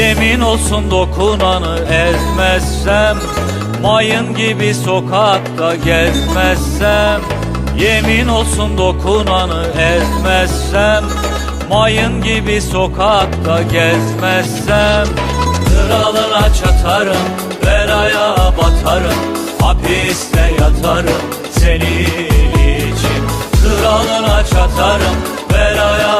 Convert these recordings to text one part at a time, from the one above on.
Yemin olsun dokunanı ezmezsem Mayın gibi sokakta gezmezsem Yemin olsun dokunanı ezmezsem Mayın gibi sokakta gezmezsem. Kralına çatarım, belaya batarım Hapiste yatarım senin için. Kralına çatarım, belaya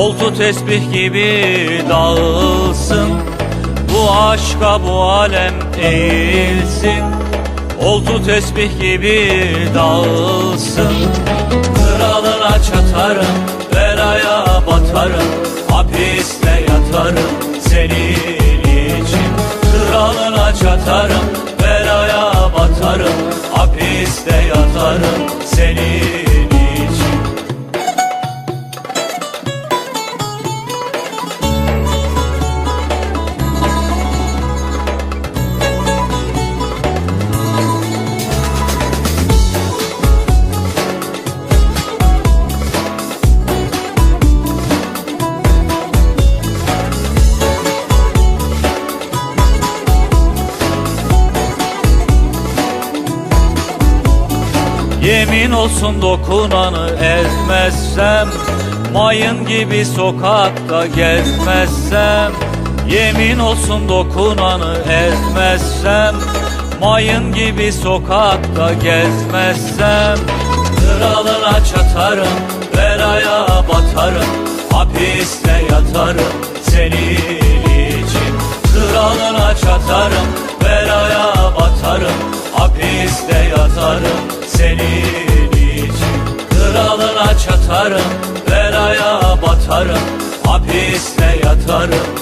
Oltu tesbih gibi dağılsın. Bu aşka bu alem değilsin Oltu tesbih gibi dağılsın. Kralına çatarım, belaya batarım Hapiste yatarım senin için. Kralına çatarım, belaya batarım Hapiste yatarım senin Yemin olsun dokunanı ezmezsem Mayın gibi sokakta gezmezsem Yemin olsun dokunanı ezmezsem Mayın gibi sokakta gezmezsem Kralına çatarım, belaya batarım Hapiste yatarım senin için. Kralına çatarım, Çatarım, belaya batarım Hapiste yatarım